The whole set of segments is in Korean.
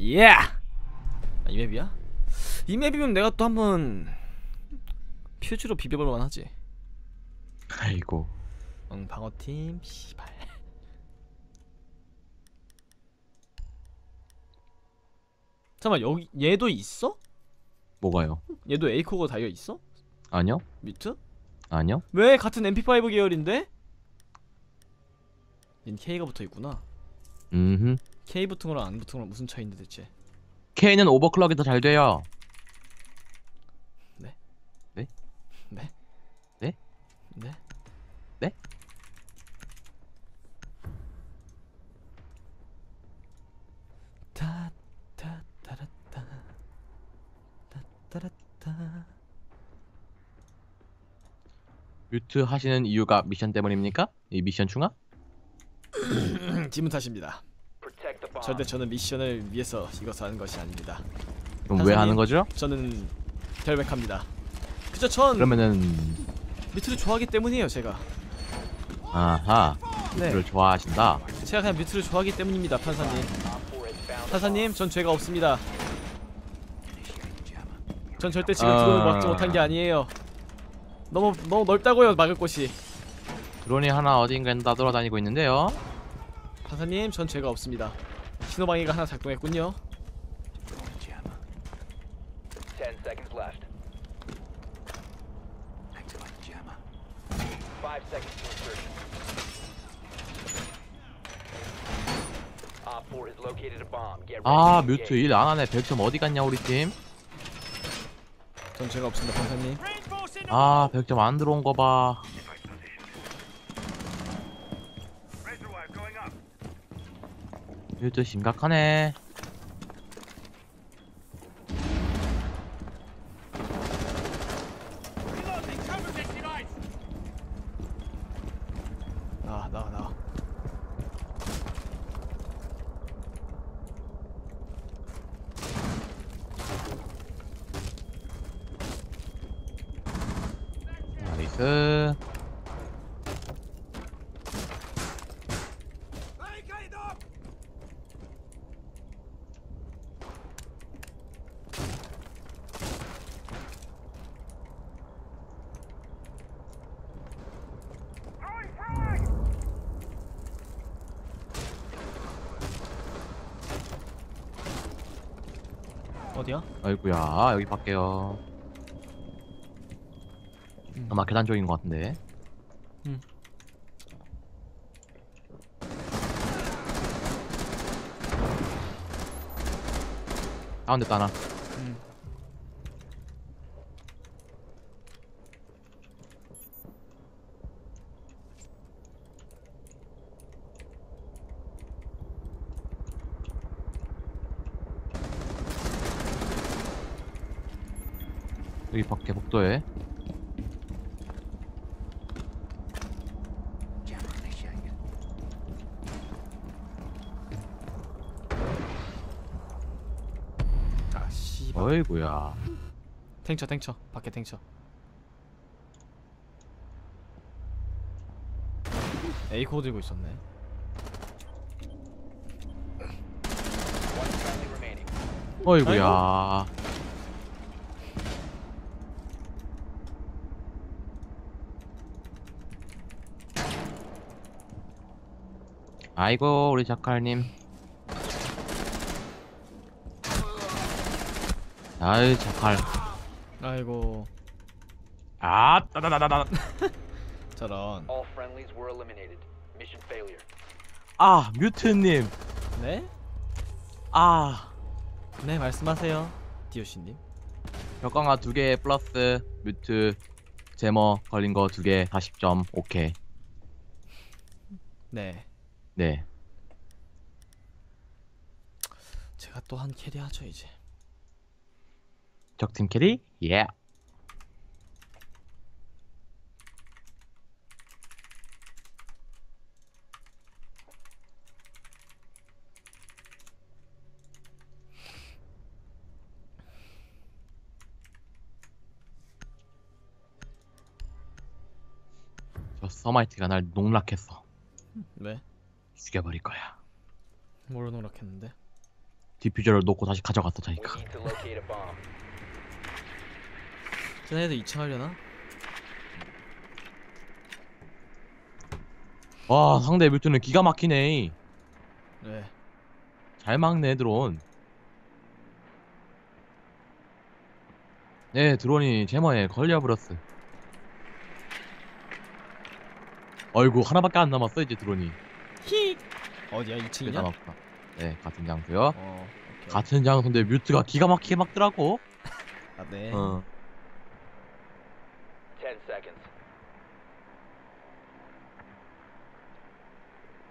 예! 아, 이 맵이야? 이 맵이면 내가 또 한번 퓨즈로 비벼볼 만 하지. 아이고 응 방어팀 씨발. 잠깐만 여기 얘도 있어? 뭐가요? 얘도 에이코가 달려 있어? 아니요? 뮤트? 아니요? 왜 같은 MP5 계열인데? 얜 K가 붙어 있구나. 음흠 K 붙은 거랑 안 붙은 거랑 무슨 차이인데 대체? K는 오버클럭이 더 잘 돼요 네? 네? 네? 네? 네? 네? 타타타라타 타타라타 뮤트 하시는 이유가 미션 때문입니까? 이 미션 중화? 지문 탓입니다. 절대 저는 미션을 위해서 이것을 하는 것이 아닙니다. 그럼 왜. 하는 거죠? 저는 결백합니다. 그저 전 그러면은 뮤트를 좋아하기 때문이에요, 제가. 아하 네, 뮤트를 좋아하신다 제가 그냥 뮤트를 좋아하기 때문입니다, 판사님. 판사님, 전 죄가 없습니다. 전 절대 지금 아. 드론을 막지 못한 게 아니에요. 너무 너무 넓다고요, 막을 곳이. 드론이 하나 어딘가에 나돌아다니고 있는데요 판사님, 전 죄가 없습니다. 신호방해가 하나 작동했군요. 10 seconds left. 5 seconds to insertion. Op 4 has located a bomb. Get ready 아 뮤트. 일 안 하네 100점 어디 갔냐 우리 팀? 전 죄가 없습니다, 판사님. 아 100점 안 들어온 거 봐 뮤트 심각하네. 나이스 어디야? 아이구야 여기 밖에요 아마 계단 쪽인 것 같은데 음. 다운됐다 하나 음. 여기 밖에 복도에 아, 씨발. 어이구야 탱쳐, 탱쳐. 밖에 탱쳐. 에이코 들고 있었네. 어이구야 아이고 우리 자칼님 아이 자칼 아이고, 아 따다다다다 저런. All friendlies were eliminated. Mission failure. 아 뮤트님 네? 아 네, 말씀하세요. 디오씨님. 벽강화 두 개 플러스 뮤트 제머 걸린 거 두 개 40점 오케이 네. 네 제가 또 한 캐리 하죠, 이제. 적팀 캐리 예 저 서마이트가 날 농락했어 왜? 죽여버릴 거야. 뭘로 노력했는데? 디퓨저를 놓고 다시 가져갔어 We 자기가 need to locate a bomb. 쟤네들 2층 하려나? 와 상대 뮤트는 기가 막히네. 네 잘 막네 드론. 네 드론이 제머에 걸려버렸어. 어이구 하나밖에 안 남았어 이제 드론이 히 어디야 2층이냐? 남았다 네 같은 장소요 어 오케이 같은 장소인데 뮤트가 기가 막히게 막더라고 아, 네 어. 10 seconds.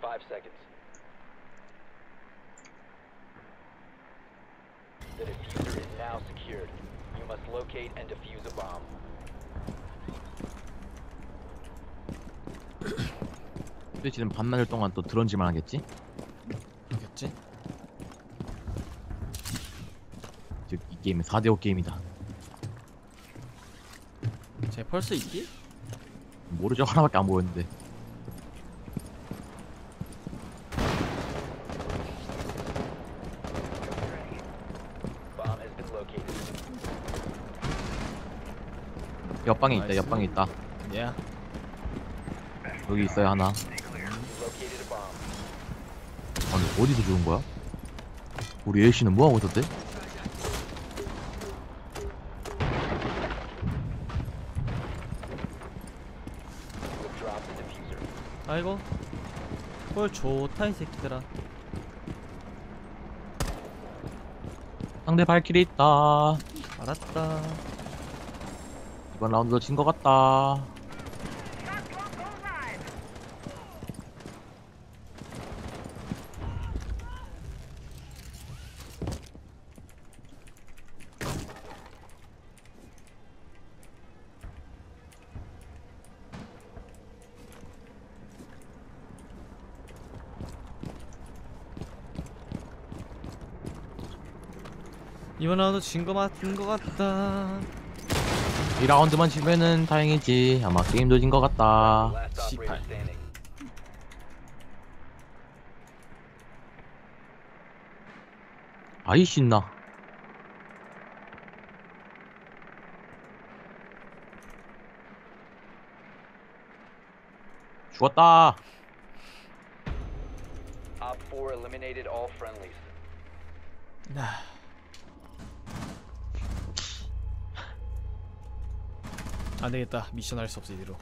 5 seconds. The diffuser is now secured. You must locate and defuse a bomb. 스위치는 반나절 동안 또 드론질만 하겠지? 알겠지? 즉 이 게임은 4대5 게임이다 제 펄스 있기? 모르죠 하나밖에 안 보였는데. 옆방에 있다 나이스. 옆방에 있다 예 여기 있어요 하나 You located a bomb. 아니 어디서 죽은 거야? 우리 A씨는 뭐하고 있었대? 아이고. 헐 좋다 이 새끼들아. 상대 발길이 있다. 알았다. 이번 라운드도 진 것 같다 이번 라운드 진거 같은 거 같다. 2라운드만 지면은 다행이지. 아마 게임도 진것 같다. 씨발. 아이 신나? 죽었다. Op 안되겠다 미션 할 수 없어 이대로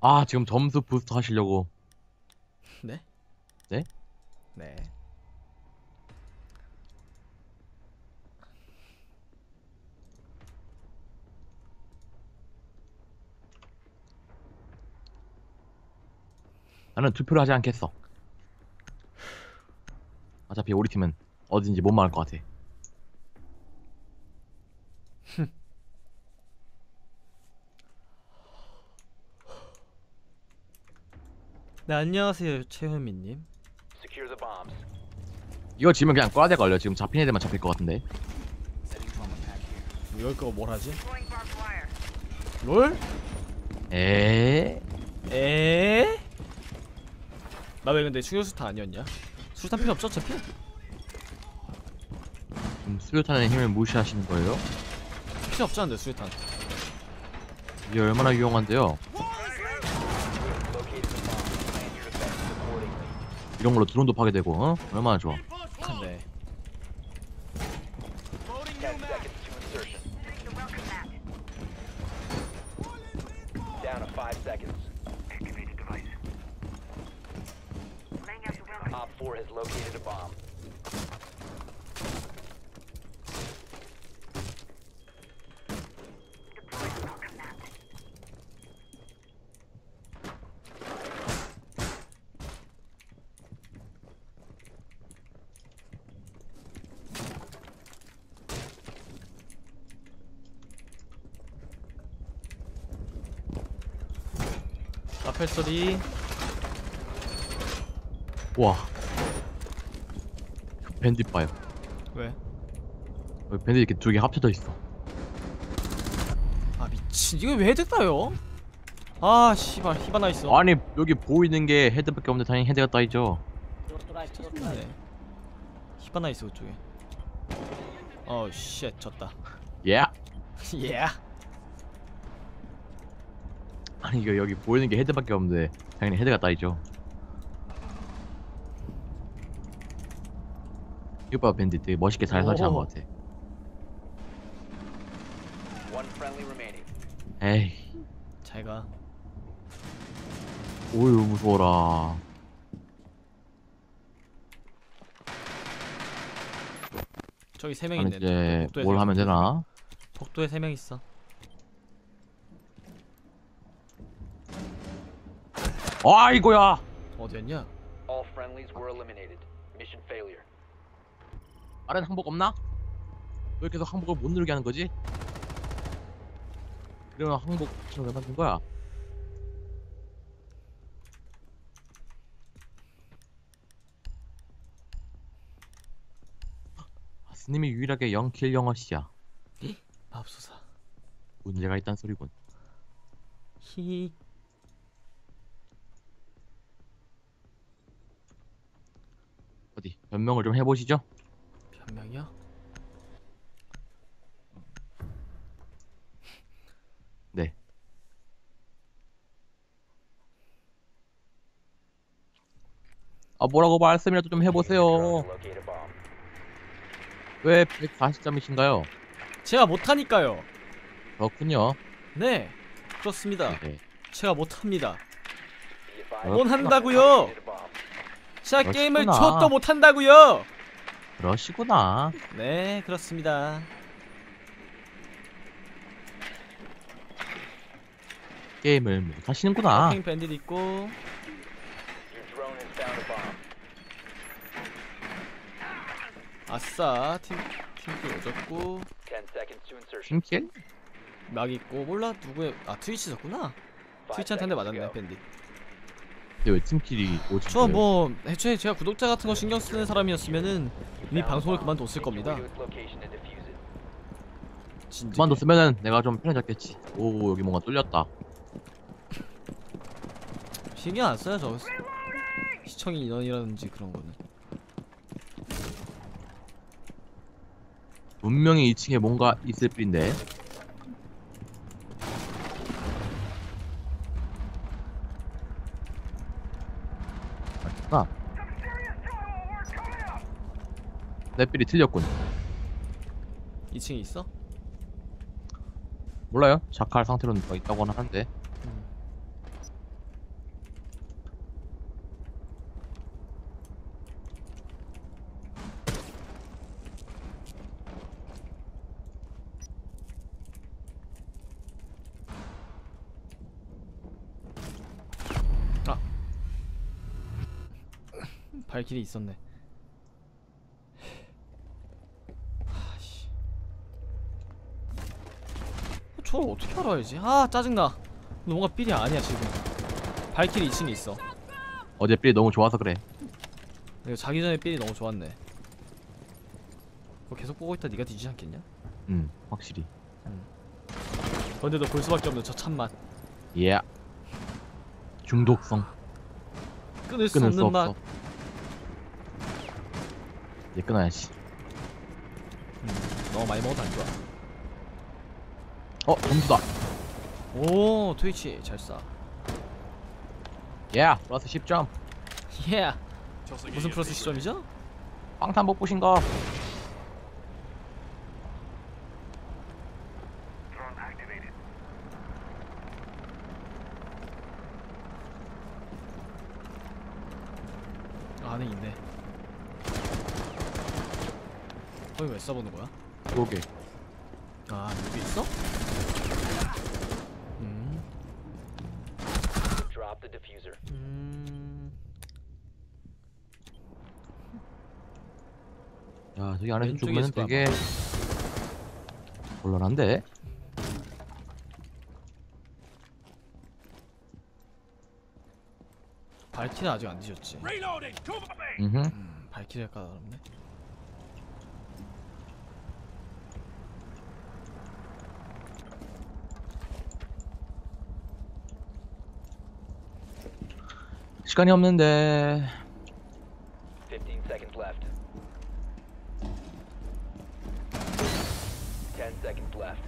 아 지금 점수 부스터 하시려고 네? 네? 네 나는 투표를 하지 않겠어 어차피 우리 팀은 어딘지 못 말할 것 같아 네 안녕하세요 최현민님. 이거 지면 그냥 꽈대 걸려 지금 잡힌 애들만 잡힐 것 같은데 뭐 여기 거뭘 하지? 롤? 에에 에? 나 왜 근데 충격수타 아니었냐? 수탄 필요 없죠 어차피? 지금 수류탄의 힘을 무시하시는 거예요? 필요 없잖아 수탄 이게 얼마나 유용한데요. 이런 걸로 드론도 파괴되고 어? 얼마나 좋아 네 10 seconds to insertion. Down to 5 seconds. Op 4 has located a bomb. 라펠 소리 와 밴딧 봐요 왜? 여기 밴드 이렇게 두 개 합쳐져 있어. 아 미친 이거 왜 됐다요? 아 씨발 히바나 있어 아니 여기 보이는 게 헤드밖에 없는데 당연히 헤드가 따이죠. 네. 히바나 있어 그쪽에 어우 쉣 졌다 예. 예 아니 이거 여기 보이는 게 헤드밖에 없는데 당연히 헤드가 따이죠. 이거 봐 밴드 되게 멋있게 잘 설치한 오. 것 같아. 에이, 잘가 오유 무서워라. 저기 세명 아니 있네 이제 뭘세 하면 명. 되나? 복도에 세 명 있어 아 이거야. 어디였냐? All friendlies were eliminated. Mission failure. 다른 항복 없나? 왜 계속 항복을 못 누르게 하는 거지? 이러면 항복 왜 만든 거야? 아, 스님이 유일하게 0킬 0어시야 맙소사 문제가 있단 소리군 히어디 변명을 좀 해보시죠 변명이요? 네 아 뭐라고 말씀이라도 좀 해보세요. 왜 140점이신가요? 제가 못하니까요 그렇군요 네 그렇습니다 네. 제가 못합니다? 뭔 한다고요 제가 그렇구나. 게임을 저도 못한다고요 그러시구나 네 그렇습니다 게임을 못 하시는구나 팽 밴딧 있고. 아싸 팀 팀도 오졌고 10 seconds to insertion. 팀킬? 막 있고 몰라 누구의 아 트위치 졌구나 Five 트위치한테 한 대 맞았네. 밴딧 근데 왜 팀킬이 오지? 저 뭐 애초에 제가 구독자 같은 거 신경 쓰는 사람이었으면은 이미 방송을. 그만뒀을 겁니다. 진짜 그만뒀으면은 내가 좀 편해졌겠지 오 여기 뭔가 뚫렸다 신경 안 써요 저 시청인 인원이라든지 그런 거는 분명히 2층에 뭔가 있을 뿐인데 아, 내 삘이 틀렸군. 2층에 있어? 몰라요. 자칼 상태로는 더 있다고는 하는데 길이 있었네. 아씨. 저걸 어떻게 알아야지 아 짜증나. 뭔가 삘이 아니야 지금. 발길이 2층에 있어. 어제 삘이 너무 좋아서 그래. 이거 자기 전에 삘이 너무 좋았네. 그거 계속 보고 있다 네가 뒤지지 않겠냐? 음 확실히. 근데도 볼 수밖에 없는 저 참맛. 예. 중독성. 끊을 수 끊을 수 없는 맛. 없어 이제 끊어야지. 음, 너무 많이 먹어도 안 좋아. 어 점수다. 오 트위치 잘 쏴. 예 플러스 10점. 예 무슨 플러스 시점이죠? 방탄 못 보신 거 안에 있네 거기 왜 써보는 거야? 그러게 아 여기 있어? 음, Drop the diffuser. 음. 야 저기 안에서 왼쪽에 죽으면 있을 거야, 되게 곤란한데? 발키는 아직 안 뒤졌지. 음흠. 음 발키를 까다롭네 시간이 없는데 15 seconds left. 10 seconds left.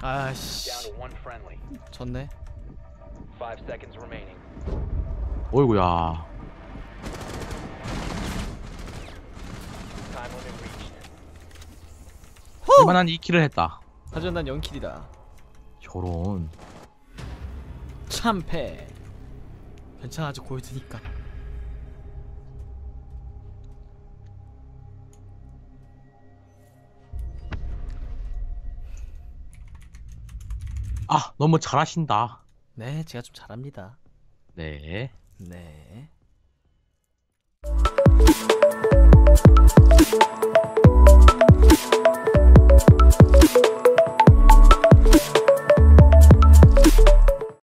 아씨 Down to one friendly. 졌네 5 seconds remaining. 어이구야 Time limit reached. 할만한 2킬을 했다 하지만 난 0킬이다 저런 참패 괜찮아 아직 고여드니까. 아 너무 잘하신다. 네 제가 좀 잘합니다. 네. 네.